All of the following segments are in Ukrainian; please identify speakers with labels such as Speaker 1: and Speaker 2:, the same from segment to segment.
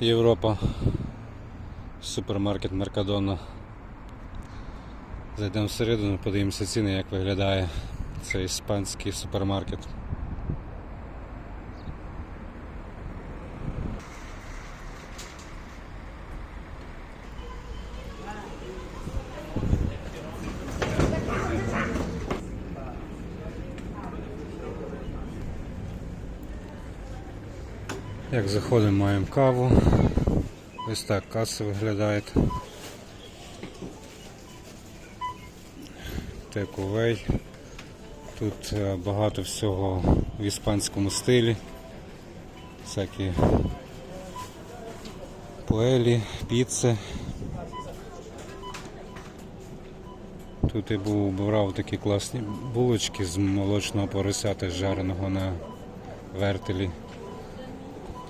Speaker 1: Європа. Супермаркет Меркадона. Зайдемо всередину, подивимося ціни, як виглядає цей іспанський супермаркет. Як заходимо, маємо каву. Ось так каса виглядає. Текувей. Тут е, багато всього в іспанському стилі. Всякі пуелі, піци. Тут я був брав такі класні булочки з молочного поросята жареного на вертелі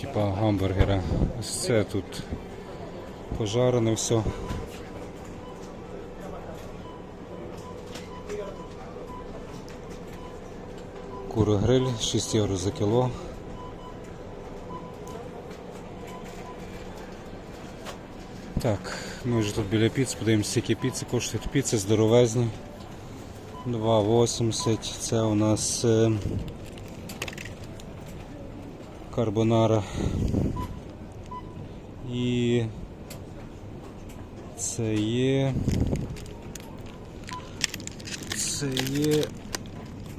Speaker 1: типа гамбургера. Ось це тут пожарене все. Курогриль 6 євро за кіло. Так, ми вже тут біля піц, подивимося, скільки піци коштують. Піци здоровезні. 2,80. Це у нас е, карбонара. І це є. Це є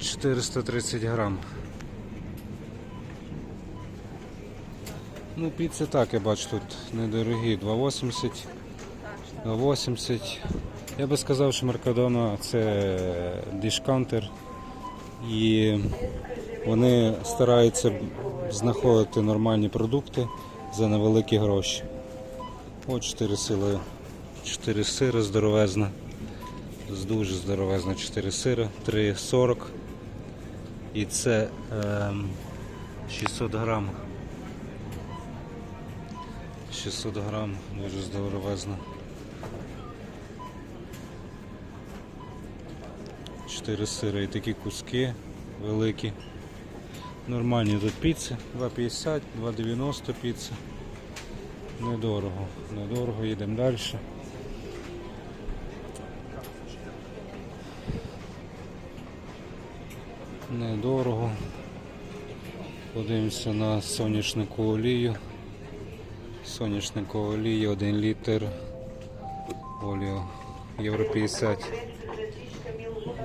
Speaker 1: 430 грам. Ну, піци так, я бачу тут недорогі, 2,80, 2,80. Я би сказав, що Меркадона це дишкантер і вони стараються знаходити нормальні продукти за невеликі гроші. От 4 сили, 4 сири здоровезна. Дуже здоровезна 4 сири, 3,40. І це ем, 600 грам. 600 грам, дуже здоровезна. 4 сири і такі куски великі. Нормальні тут піци, 2,50, 2,90 піца. Недорого, недорого, їдемо далі. Недорого. Подивимося на соняшнику олію. Соняшнику олії 1 літр. Олію євро 50.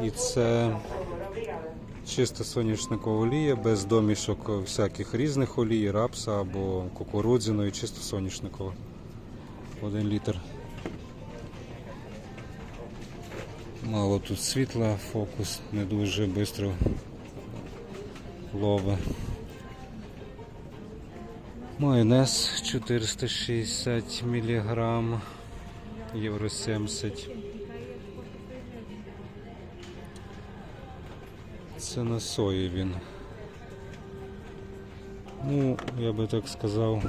Speaker 1: І це чиста соняшникова олія, без домішок всяких різних олій, рапса або кукурудзяної, чисто соняшникова. Один літр. Мало тут світла, фокус не дуже швидко лове. Майонез 460 мг, євро 70. Це на сої він. Ну, я би так сказав,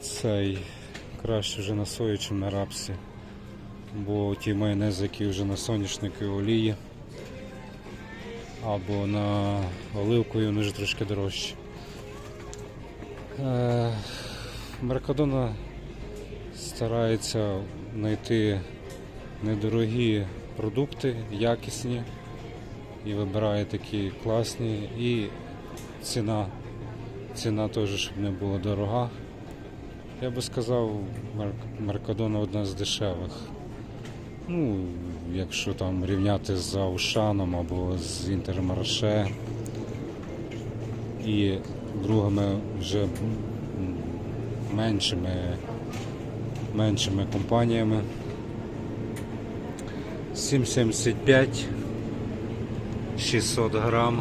Speaker 1: цей краще вже на сої, ніж на рапсі. Бо ті майонези, які вже на соняшнику олії або на оливкові, вони вже трошки дорожчі. Е, Меркадона старається знайти недорогі продукти, якісні і вибирає такі класні і ціна. Ціна теж, щоб не була дорога. Я би сказав, Мер- Меркадона одна з дешевих. Ну, якщо там рівняти з Аушаном або з Інтермарше і другими вже меншими, меншими компаніями. 7,75 600 грам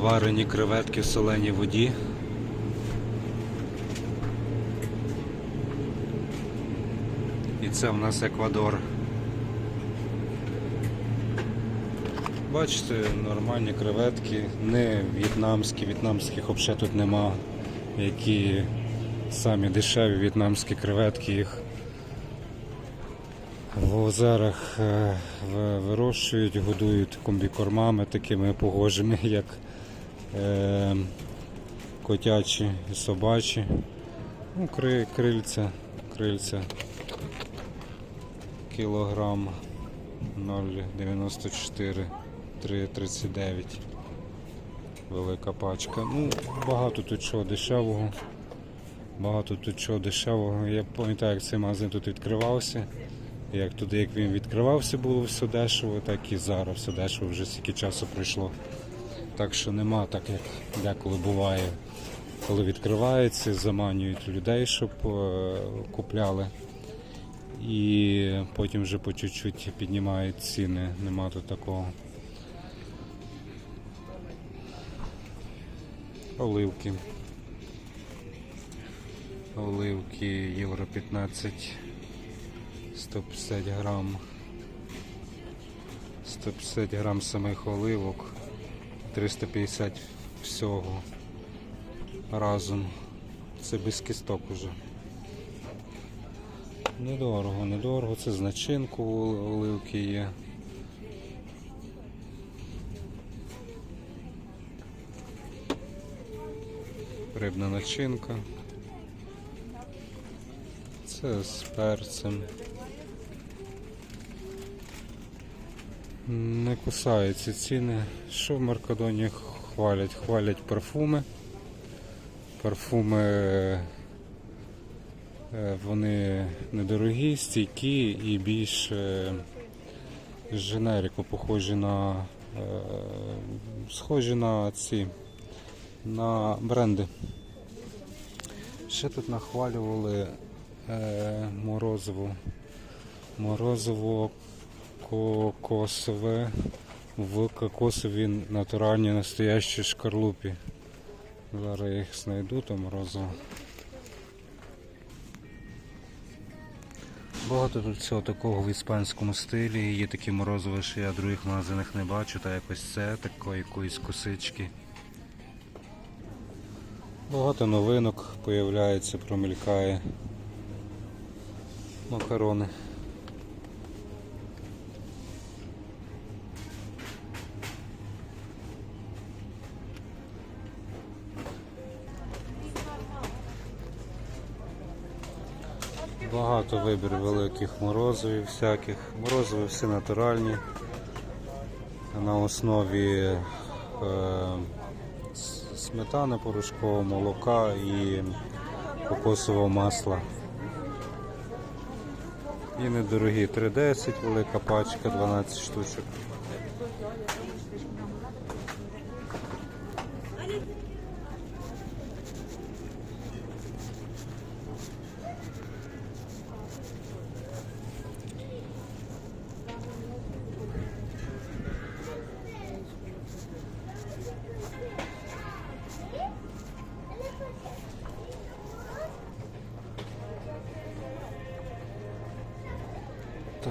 Speaker 1: варені креветки в соленій воді. І це в нас Еквадор. Бачите, нормальні креветки, не в'єтнамські, в'єтнамських взагалі тут нема, які самі дешеві в'єтнамські креветки їх в озерах е, вирощують, годують комбікормами такими погожими, як е, котячі і собачі. Ну, крильця, крильця. Кілограм 0,94, 3,39. Велика пачка. Ну, багато тут чого дешевого. Багато тут чого дешевого. Я пам'ятаю, як цей магазин тут відкривався. Як туди, як він відкривався, було все дешево, так і зараз все дешево, вже стільки часу пройшло. Так що нема так, як деколи буває, коли відкривається, заманюють людей, щоб е, купляли. І потім вже по чуть-чуть піднімають ціни. Нема тут такого. Оливки. Оливки євро 15. 150 грам. 150 грам самих оливок. 350 всього разом. Це без кісток уже. Недорого, недорого. Це з начинку оливки є. Рибна начинка. Це з перцем. Не кусаються ціни. Що в Маркадоні хвалять? Хвалять парфуми. Парфуми е, вони недорогі, стійкі і більш е, женерико похожі на е, схожі на ці на бренди. Ще тут нахвалювали е, морозиво. Кокосове в кокосовій натуральній настоящій шкарлупі. Зараз я їх знайду, то морозиво. Багато тут всього такого в іспанському стилі. Є такі морозиво, що я в других магазинах не бачу, та якось це, такої якоїсь косички. Багато новинок появляється, промількає. Макарони. Багато вибір великих морозивів всяких. Морозиви всі натуральні. На основі е, сметани порошкового, молока і кокосового масла. І недорогі 3,10, велика пачка, 12 штучок.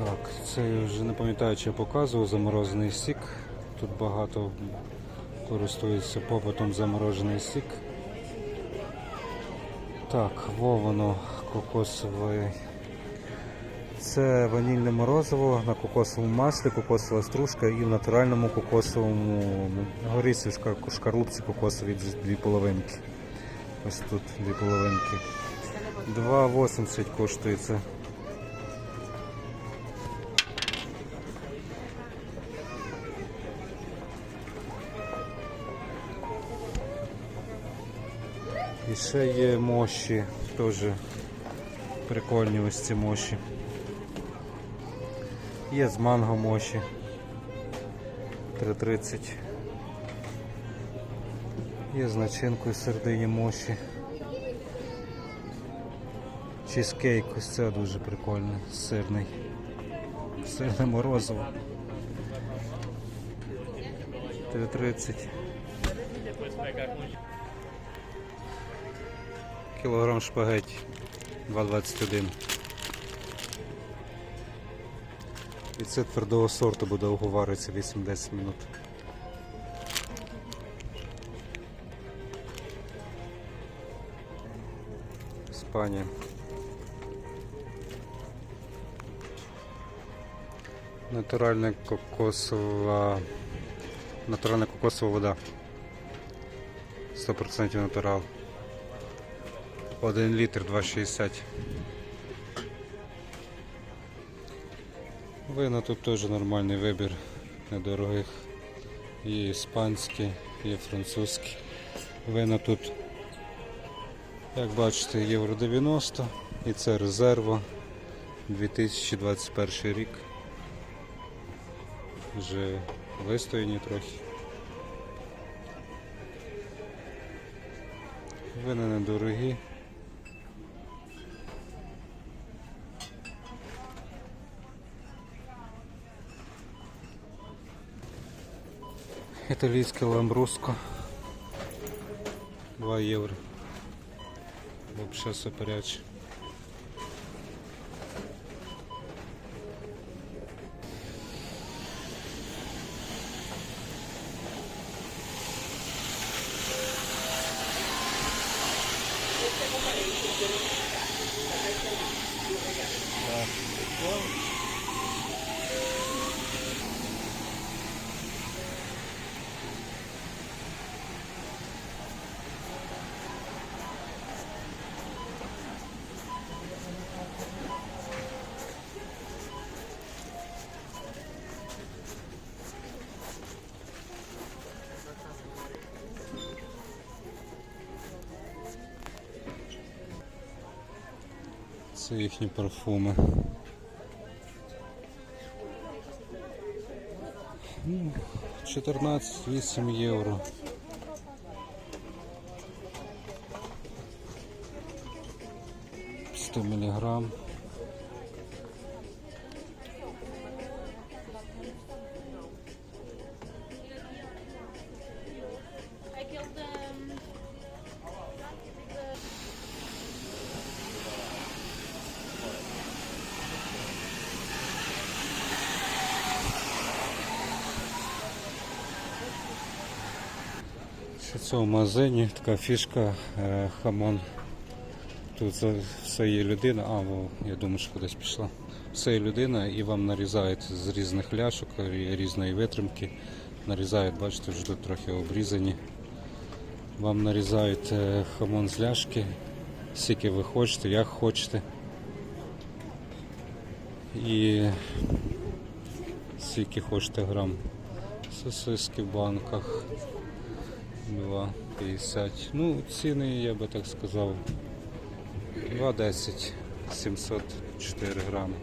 Speaker 1: Так, це я вже не пам'ятаю, чи я показував заморожений сік. Тут багато користується попитом заморожений сік. Так, вовано кокосовий. Це ванільне морозиво на кокосовому маслі, кокосова стружка і в натуральному кокосовому горісі в шкарлупці кокосові дві половинки. Ось тут дві половинки. 2,80 коштує це. Ще є мощі, теж прикольні ось ці мощі. Є з манго мощі. 3,30. Є з начинкою сердині мощі. Чизкейк, ось це дуже прикольний, сирний. Сирне морозиво. 3,30. Кілограм шпагеті 2,21. І це твердого сорту буде довго вариться 8-10 минут. Іспанія. Натуральна кокосова натуральна кокосова вода. 100% натурал. 1 літр 2,60. Вина тут теж нормальний вибір недорогих. Є іспанські, є французькі. Вина тут, як бачите, євро 90 і це резерва 2021 рік. Вже вистояні трохи. Вина недорогі. Італійське ламбруско. 2 євро. Взагалі суперече. Це їхні парфуми. Ну, 14-8 євро. Сто міліграм. Ще в цьому магазині така фішка е, хамон. Тут все є людина, а я думаю, що кудись пішла. Все є людина і вам нарізають з різних ляшок, різної витримки. Нарізають, бачите, вже тут трохи обрізані. Вам нарізають е, хамон з ляшки, скільки ви хочете, як хочете. І скільки хочете грам. Сосиски в банках. 2,50. Ну, ціни, я би так сказав, 2,10, 704 грами.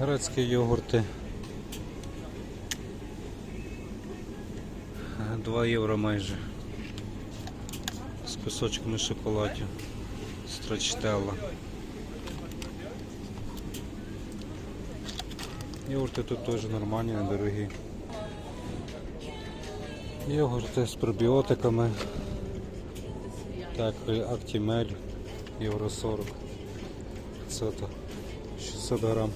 Speaker 1: Грецькі йогурти. 2 євро майже. З кусочками шоколадів. Страчтелла. Йогурти тут теж нормальні, недорогі. Йогурти з пробіотиками. Так, Актімель, євро 40. 500, 600 грам.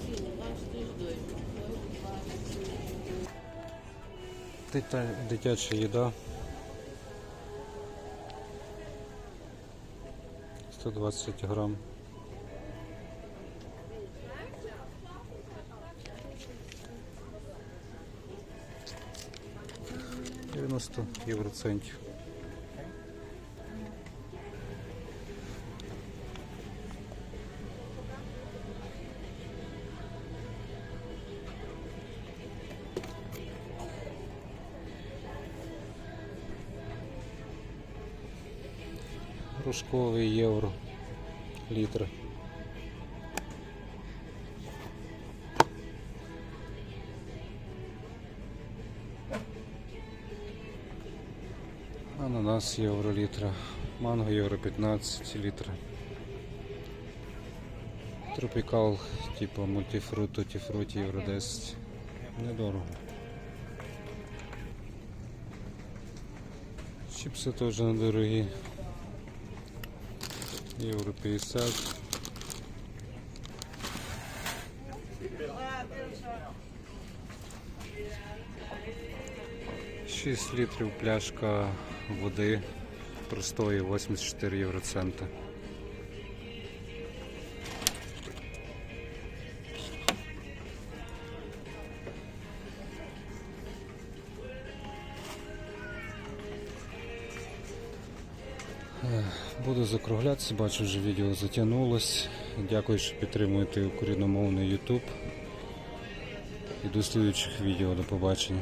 Speaker 1: Дитя- Дитяча їда. 120 грам. Дев'яносто євроцентів. Рушковий євро літр. Ананас євро літра, манго євро 15 літра. Тропікал, типу мультифрут, тутіфруті євро 10. Недорого. Чіпси теж недорогі. Євро 50. Шість літрів пляшка води простої 84 євроцента. Буду закруглятися, бачу, вже відео затягнулось. Дякую, що підтримуєте україномовний YouTube. І до слідуючих відео. До побачення.